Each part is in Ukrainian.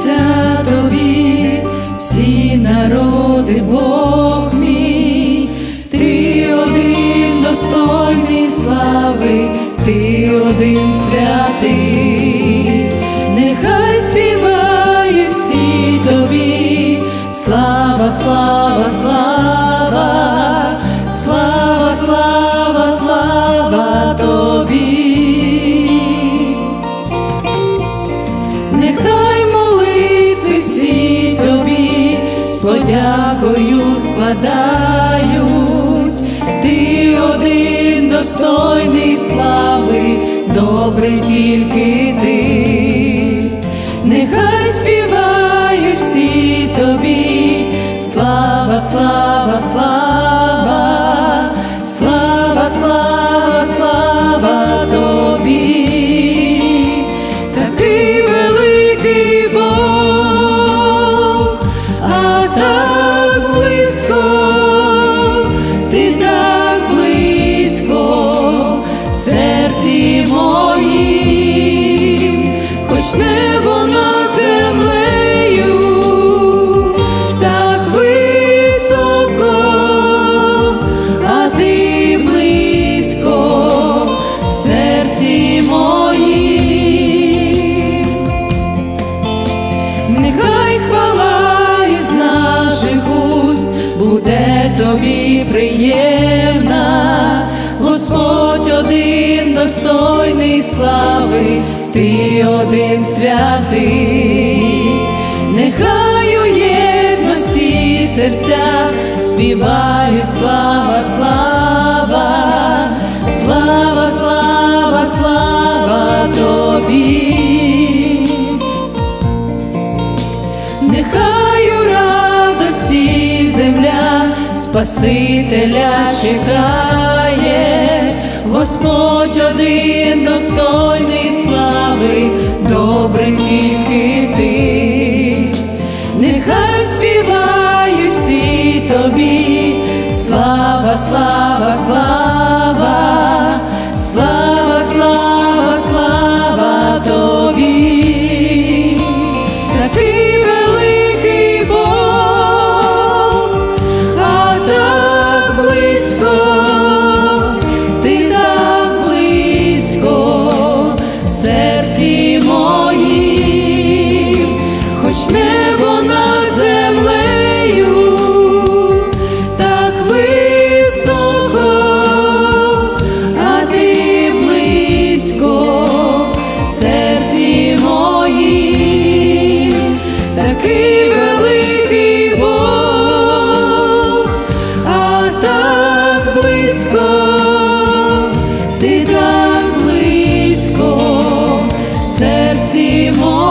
Поклоняться тобі, всі народи, Бог мій, ти один достойний слави, ти один святий, нехай співає всі тобі, слава, слава, слава, слава, слава, слава тобі. Нехай всі тобі з подякою складають, ти один достойний слави, добре тільки ти, нехай співають всі тобі, слава, слава, слава, Нехай хвала із наших уст буде тобі приємна, Господь один достойний слави, ти один святий, нехай у єдності серця співають слава, слава, слава, слава, слава тобі. Нехай у радості земля Спасителя чекає, Господь один достойний слави, добрий тільки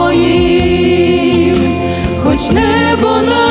моїх, хоч небо на.